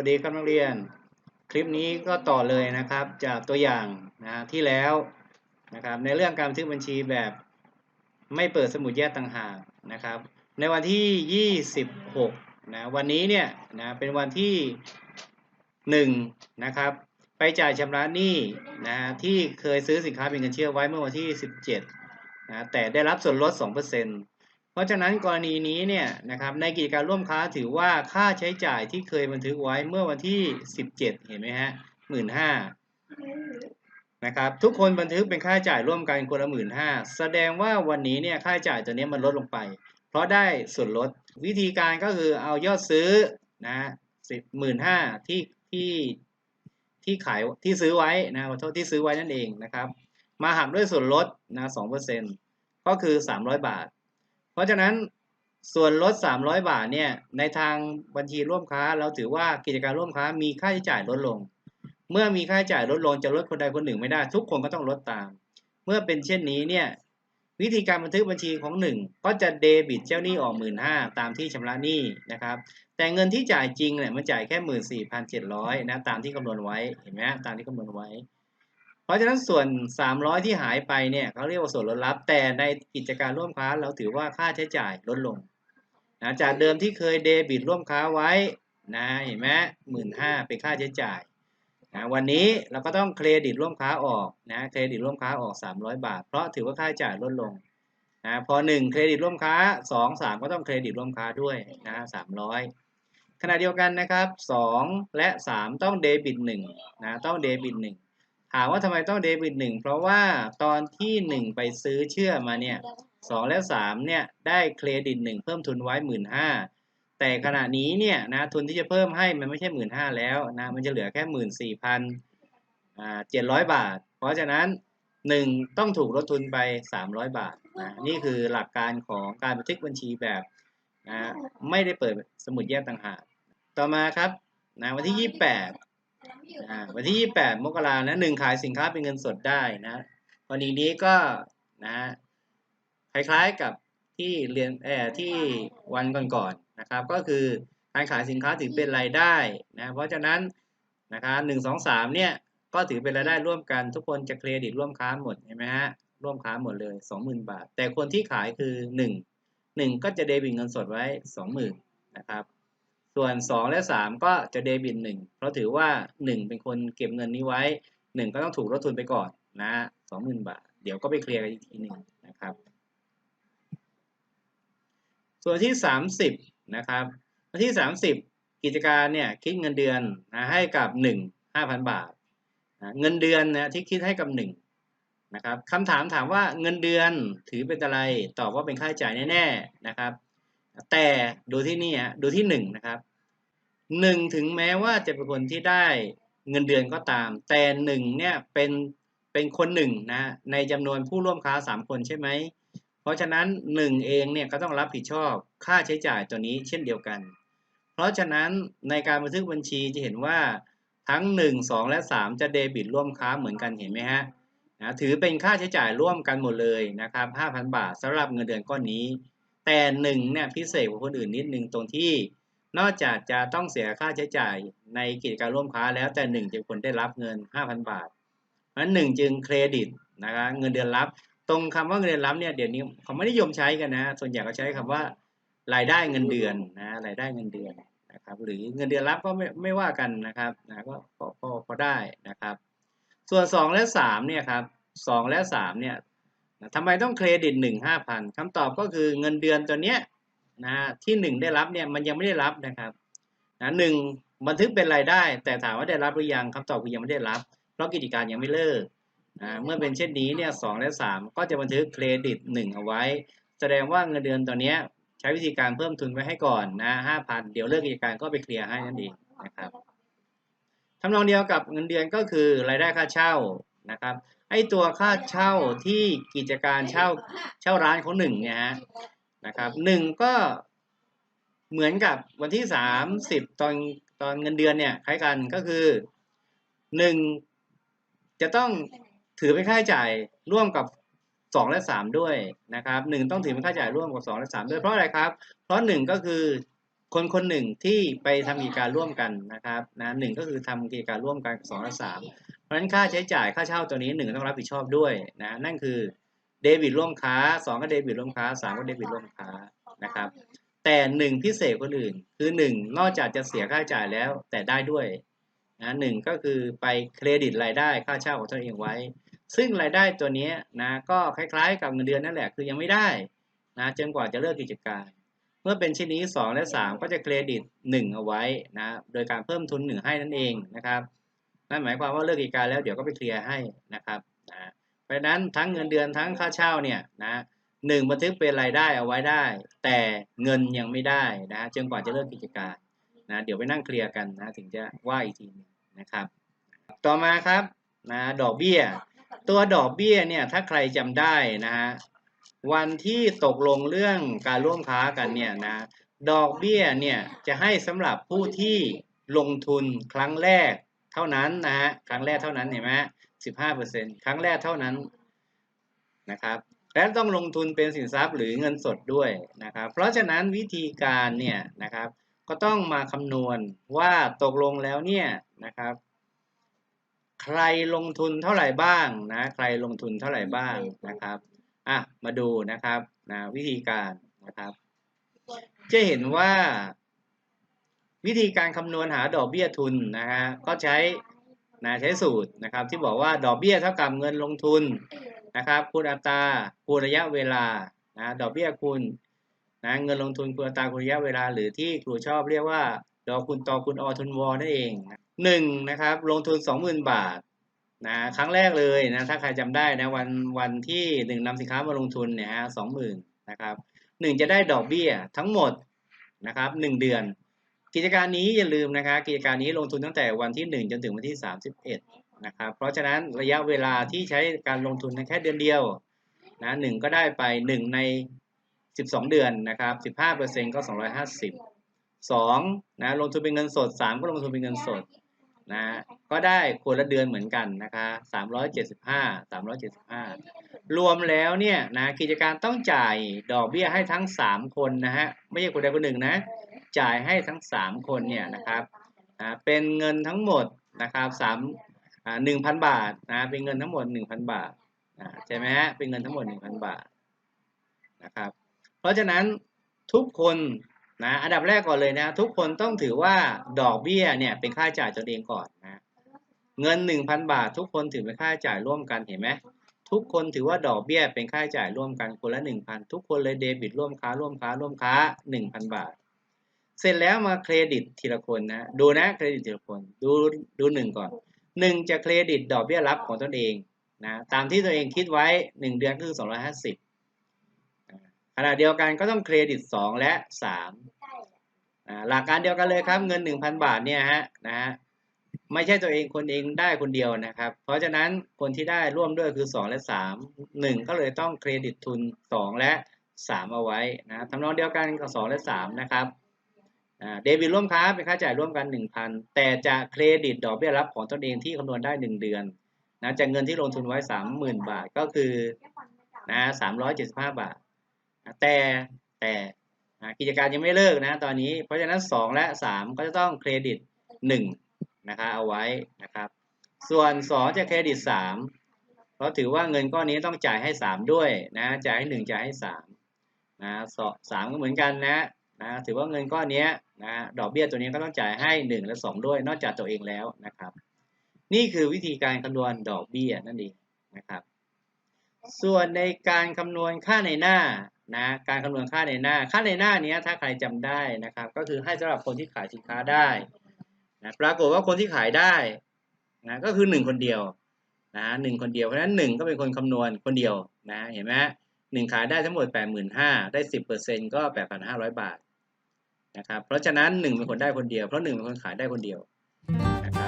วัสดีครับนักเรียน คลิปนี้ก็ต่อเลยนะครับจากตัวอย่างนะที่แล้วนะครับในเรื่องการบันทึกบัญชีแบบไม่เปิดสมุดแยกต่างหากนะครับ ในวันที่ 26นะวันนี้เนี่ยนะเป็นวันที่ 1 นะครับ ไปจ่ายชำระหนี้นะที่เคยซื้อสินค้าเป็นเงินเชื่อไว้เมื่อวันที่ 17นะแต่ได้รับส่วนลด 2% ราะฉะนั้นกรณีนี้เนี่ยนะครับในกิจการร่วมค้าถือว่าค่าใช้จ่ายที่เคยบันทึกไว้เมื่อวันที่ 17 เห็นไหมฮะหมื่นห้านะครับทุกคนบันทึกเป็นค่าใช้จ่ายร่วมกันคนละหมื่นห้าแสดงว่าวันนี้เนี่ยค่าใช้จ่ายตัวนี้มันลดลงไป เพราะได้ส่วนลดวิธีการก็คือเอายอดซื้อนะสิบหมื่นห้าที่ที่ที่ขายที่ซื้อไว้นะขอโทษที่ซื้อไว้นั่นเองนะครับ มาหักด้วยส่วนลดนะสองเปอร์เซ็นก็คือสามร้อยบาท ราะฉะนั้นส่วนลด 300 บาทเนี่ยในทางบัญชีร่วมค้า เราถือว่ากิจการร่วมค้ามีค่าใช้จ่ายลดลง เมื่อมีค่าใช้จ่ายลดลงจะลดคนใดคนหนึ่งไม่ได้ ทุกคนก็ต้องลดตาม เมื่อเป็นเช่นนี้เนี่ยวิธีการบันทึกบัญชีของหนึ่งก็จะเดบิตเจ้าหนี้ออกหมื่นห้าตามที่ชำระหนี้นะครับ แต่เงินที่จ่ายจริงเนี่ยมันจ่ายแค่หมื่นสี่พันเจ็ดร้อยนะตามที่คำนวณไว้เห็นไหมตามที่คำนวณไว้ เพราะฉะนั้นส่วน 300 ที่หายไปเนี่ยเขาเรียกว่าส่วนลดลับ แต่ในกิจการร่วมค้าเราถือว่าค่าใช้จ่ายลดลงนะจากเดิมที่เคยเดบิตร่วมค้าไว้นะเห็นไหมหมื่นห้าเป็นค่าใช้จ่ายนะวันนี้เราก็ต้องเครดิตร่วมค้าออกนะเครดิตร่วมค้าออก 300 บาท เพราะถือว่าค่าใช้จ่ายลดลงนะพอ 1 เครดิตร่วมค้า 2 3 ก็ต้องเครดิตร่วมค้าด้วยนะ300 ขณะเดียวกันนะครับ 2 และ 3 ต้องเดบิต1นะต้องเดบิต1 ถามว่าทำไมต้องเดบิตหนึ่งเพราะว่าตอนที่หนึ่งไปซื้อเชื่อมาเนี่ยสองและสามเนี่ยได้เครดิตหนึ่งเพิ่มทุนไว้หมื่นห้าแต่ขณะนี้เนี่ยนะทุนที่จะเพิ่มให้มันไม่ใช่หมื่นห้าแล้วนะมันจะเหลือแค่หมื่นสี่พันเจ็ดร้อยบาท เพราะฉะนั้นหนึ่งต้องถูกลดทุนไปสามร้อยบาทนะนี่คือหลักการของการบันทึกบัญชีแบบนะไม่ได้เปิดสมุดแยกต่างหากต่อมาครับนะวันที่ยี่แปด วันที่ 28 มกรานะหนึ่งขายสินค้าเป็นเงินสดได้นะกรณีนี้ก็นะคล้ายๆกับที่เรียนแอที่วันก่อนๆนะครับ ก็คือการขายสินค้าถือเป็นรายได้นะเพราะฉะนั้นนะครับหนึ่งสองสามเนี่ยก็ถือเป็นรายได้ร่วมกันทุกคนจะเครดิตร่วมค้าหมดเห็นไหมฮะร่วมค้าหมดเลยสองหมืนบาท แต่คนที่ขายคือหนึ่งหนึ่งก็จะเดบิตเงินสดไว้สองหมื่นนะครับ ส่วน 2 และ 3 ก็จะเดบิต1เพราะถือว่า 1 เป็นคนเก็บเงินนี้ไว้ 1 ก็ต้องถูกลดทุนไปก่อนนะสองหมื่นบาท เดี๋ยวก็ไปเคลียร์กันอีกทีหนึ่งนะครับ ส่วนที่ 30 นะครับวันที่ 30 กิจการเนี่ยคิดเงินเดือนนะให้กับ 1 5,000 บาทนะเงินเดือนนะที่คิดให้กับ 1 นะครับคำถามถามว่าเงินเดือนถือเป็นอะไร ตอบว่าเป็นค่าใช้จ่ายแน่ๆนะครับ แต่ดูที่นี่ฮะดูที่1นะครับหนึ่งถึงแม้ว่าจะเป็นคนที่ได้เงินเดือนก็ตาม แต่หนึ่งเนี่ยเป็นเป็นคนหนึ่งนะในจำนวนผู้ร่วมค้าสามคนใช่ไหมเพราะฉะนั้นหนึ่งเองเนี่ยก็ต้องรับผิดชอบค่าใช้จ่ายตัวนี้เช่นเดียวกัน เพราะฉะนั้นในการบันทึกบัญชีจะเห็นว่าทั้ง 1 2 และ 3 จะเดบิตร่วมค้าเหมือนกันเห็นไหมฮะนะถือเป็นค่าใช้จ่ายร่วมกันหมดเลยนะครับ5,000 บาทสำหรับเงินเดือนก้อนนี้ แต่1เนี่ยพิเศษกว่าคนอื่นนิดนึงตรงที่ นอกจากจะต้องเสียค่าใช้จ่ายในกิจการร่วมค้าแล้วแต่หนึ่งจะคนได้รับเงิน 5,000 บาทเพราะนั้นหนึ่งจึงเครดิตนะครับเงินเดือนรับ ตรงคำว่าเงินเดือนรับเนี่ยเดี๋ยวนี้เขาไม่นิยมใช้กันนะ ส่วนใหญ่เขาใช้คำว่ารายได้เงินเดือนนะรายได้เงินเดือนนะครับ หรือเงินเดือนรับก็ไม่ไม่ว่ากันนะครับนะก็พอพอพอได้นะครับ ส่วน 2 และ3เนี่ยครับ2และ3เนี่ย ทำไมต้องเครดิต1 5,000คำตอบก็คือเงินเดือนตัวเนี้ยนะที่หนึ่งได้รับเนี่ยมันยังไม่ได้รับนะครับนะหนึ่งบันทึกเป็นรายได้ แต่ถามว่าได้รับหรือยังคำตอบคือยังไม่ได้รับ เพราะกิจการยังไม่เลิกนะเมื่อเป็นเช่นนี้เนี่ยสและสามก็จะบันทึกเครดิตหนึ่งเอาไว้ แสดงว่าเงินเดือนตัวนี้ใช้วิธีการเพิ่มทุนไว้ให้ก่อนนะห้าพันเดี๋ยวเลิกกิจการก็ไปเคลียร์ให้นั่นเองนะครับทำนองเดียวกับเงินเดือนก็คือรายได้ค่าเช่านะครับ ไอตัวค่าเช่าที่กิจการเช่าเช่าร้านของหนึ่งเนี่ยฮะนะครับหนึ่งก็เหมือนกับวันที่สามสิบตอนตอนเงินเดือนเนี่ยคล้ายกันก็คือหนึ่งจะต้องถือเป็นค่าใช้จ่ายร่วมกับสองและสามด้วยนะครับหนึ่งต้องถือเป็นค่าใช้จ่ายร่วมกับสองและสามด้วยเพราะอะไรครับ เพราะหนึ่งก็คือคนคนหนึ่งที่ไปทำกิจการร่วมกันนะครับนะหนึ่งก็คือทำกิจการร่วมกันสองและสาม เพราะฉะนั้นค่าใช้จ่ายค่าเช่าตัวนี้หนึ่งต้องรับผิดชอบด้วยนะนั่นคือเดบิตร่วมค้าสองก็เดบิตร่วมค้าสามก็เดบิตร่วมค้านะครับ แต่หนึ่งพิเศษคนอื่น คือหนึ่งนอกจากจะเสียค่าใช้จ่ายแล้วแต่ได้ด้วยนะหนึ่งก็คือไปเครดิตรายได้ค่าเช่าของตนเองไว้ ซึ่งรายได้ตัวนี้นะก็คล้ายๆ กับเงินเดือนนั่นแหละคือยังไม่ได้นะจนกว่าจะเลิกกิจการ เมื่อเป็นเช่นนี้ 2 และ 3 ก็จะเครดิต 1 เอาไว้นะโดยการเพิ่มทุน 1 ให้นั่นเองนะครับ นั่นหมายความว่าเลิกกิจการแล้วเดี๋ยวก็ไปเคลียร์ให้นะครับนะเพราะฉะนั้นทั้งเงินเดือนทั้งค่าเช่าเนี่ยนะหนึ่งบันทึกเป็นรายได้เอาไว้ได้ แต่เงินยังไม่ได้นะจนกว่าจะเลิกกิจการนะเดี๋ยวไปนั่งเคลียร์กันนะถึงจะว่าอีกทีนึงนะครับ ต่อมาครับนะดอกเบี้ย ตัวดอกเบี้ยเนี่ยถ้าใครจำได้นะฮะวันที่ตกลงเรื่องการร่วมค้ากันเนี่ยนะดอกเบี้ยเนี่ยจะให้สำหรับผู้ที่ลงทุนครั้งแรก เท่านั้นนะฮะครั้งแรกเท่านั้นเห็นไหมสิบห้าเปอร์เซ็นครั้งแรกเท่านั้นนะครับและต้องลงทุนเป็นสินทรัพย์หรือเงินสดด้วยนะครับ เพราะฉะนั้นวิธีการเนี่ยนะครับ ก็ต้องมาคำนวณว่าตกลงแล้วเนี่ยนะครับ ใครลงทุนเท่าไหร่บ้างนะใครลงทุนเท่าไหร่บ้างนะครับอะมาดูนะครับนะวิธีการนะครับ จะเห็นว่า วิธีการคำนวณหาดอกเบี้ยทุนนะฮะก็ใช้นะใช้สูตรนะครับ ที่บอกว่าดอกเบี้ยเท่ากับเงินลงทุนนะครับคูณอัตราคูณระยะเวลานะดอกเบี้ยคูณนะเงินลงทุนคูณอัตราคูณระยะเวลา หรือที่ครูชอบเรียกว่า ดอกคูณต่อคูณอทุนวอนั่นเองหนึ่งนะครับลงทุนสองหมื่นบาทนะครั้งแรกเลยนะถ้าใครจำได้นะวันวันที่หนึ่งนำสินค้ามาลงทุนเนี่ยฮะสองหมื่นนะครับหนึ่งจะได้ดอกเบี้ยทั้งหมดนะครับหนึ่งเดือน กิจการนี้อย่าลืมนะครับกิจการนี้ลงทุนตั้งแต่วันที่ 1 จนถึงวันที่ 31นะครับเพราะฉะนั้นระยะเวลาที่ใช้การลงทุนแค่เดือนเดียวนะหนึ่งก็ได้ไป 1 ใน 12 เดือนนะครับ15%ก็ 250 2นะลงทุนเป็นเงินสด 3 ก็ลงทุนเป็นเงินสดนะก็ได้คนละเดือนเหมือนกันนะคะ375 375 รวมแล้วเนี่ยนะกิจการต้องจ่ายดอกเบี้ยให้ทั้ง 3 คนนะฮะไม่ใช่คนใดคนหนึ่งนะ จ่ายให้ทั้ง 3 คนเนี่ยนะครับเป็นเงินทั้งหมดนะครับสามหนึ่งพันบาทนะเป็นเงินทั้งหมด 1,000 บาทอ่าใช่ไหมฮะเป็นเงินทั้งหมด 1,000 บาทนะครับเพราะฉะนั้นทุกคนนะอันดับแรกก่อนเลยนะทุกคนต้องถือว่าดอกเบี้ยเนี่ยเป็นค่าจ่ายตนเองก่อนนะเงิน 1,000 บาท ทุกคนถือเป็นค่าจ่ายร่วมกันเห็นไหมทุกคนถือว่าดอกเบี้ยเป็นค่าจ่ายร่วมกันคนละ 1,000 ทุกคนเลยเดบิตร่วมค้าร่วมค้าร่วมค้า 1,000 บาท เสร็จแล้วมาเครดิตทีละคนนะ ดูนะเครดิตทีละคน ดูดูหนึ่งก่อนหนึ่งจะเครดิตดอกเบี้ยรับของตนเองนะตามที่ตัวเองคิดไว้หนึ่งเดือนคือสองร้อยห้าสิบขณะเดียวกันก็ต้องเครดิตสองและสามหลักการเดียวกันเลยครับเงินหนึ่งพันบาทเนี่ยฮะนะฮะไม่ใช่ตัวเองคนเองได้คนเดียวนะครับ เพราะฉะนั้นคนที่ได้ร่วมด้วยคือสองและสามหนึ่งก็เลยต้องเครดิตทุนสองและสามเอาไว้นะทำนองเดียวกันกับสองและสามนะครับ เดบิตร่วมค้าเป็นค่าจ่ายร่วมกัน 1,000 แต่จะเครดิตดอกเบี้ยรับของตนเองที่คำนวณได้ 1 เดือนนะจากเงินที่ลงทุนไว้ 30,000 บาทก็คือนะ375 บาทนะแต่แต่นะกิจการยังไม่เลิกนะตอนนี้ เพราะฉะนั้น 2 และ 3 ก็จะต้องเครดิต1นะคะเอาไว้นะครับส่วน 2 จะเครดิต 3 เพราะถือว่าเงินก้อนนี้ต้องจ่ายให้ 3 ด้วยนะจ่ายให้ 1 จ่ายให้3นะสามก็เหมือนกันนะ นะถือว่าเงินก้อนนี้นะดอกเบี้ยตัวนี้ก็ต้องจ่ายให้ 1 และ 2 ด้วย นอกจากตัวเองแล้วนะครับ นี่คือวิธีการคำนวณดอกเบี้ยนั่นเองนะครับ ส่วนในการคำนวณค่าในหน้านะการคำนวณค่าในหน้า ค่าในหน้านี้ถ้าใครจำได้นะครับ ก็คือให้สำหรับคนที่ขายสินค้าได้นะปรากฏว่าคนที่ขายได้นะก็คือ 1 คนเดียวนะหนึ่งคนเดียวเพราะฉะนั้น 1 ก็เป็นคนคำนวณคนเดียวนะเห็นไหมหนึ่งขายได้ทั้งหมด 85,000 ได้ 10%ก็ 8,500 บาท นะครับ เพราะฉะนั้น1เป็นคนได้คนเดียว เพราะ1เป็นคนขายได้คนเดียวนะครับ